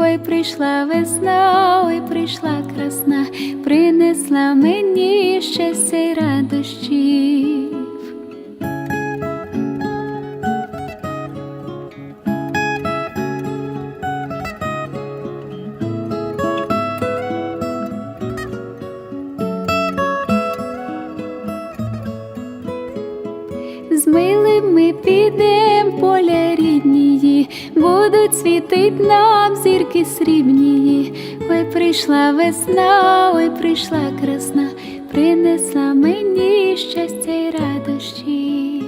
Ой, прийшла весна, ой, прийшла красна, принесла мені щастя й радощів. З милим ми підем поля ріднії, будуть світить нам зірки срібні. Ой, прийшла весна, ой, прийшла красна, принесла мені щастя й радощів.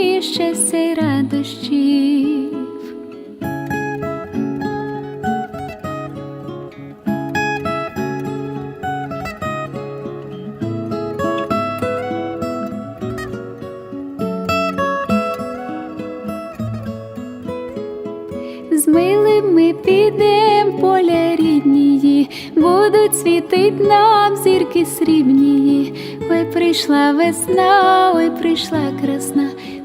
й радощів. З милим ми підем поля ріднії, будуть світить нам зірки срібнії. Ой, прийшла весна, ой, прийшла красна,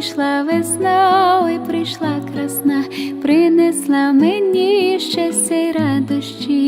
прийшла весна, ой, прийшла красна, принесла мені щастя й радощі.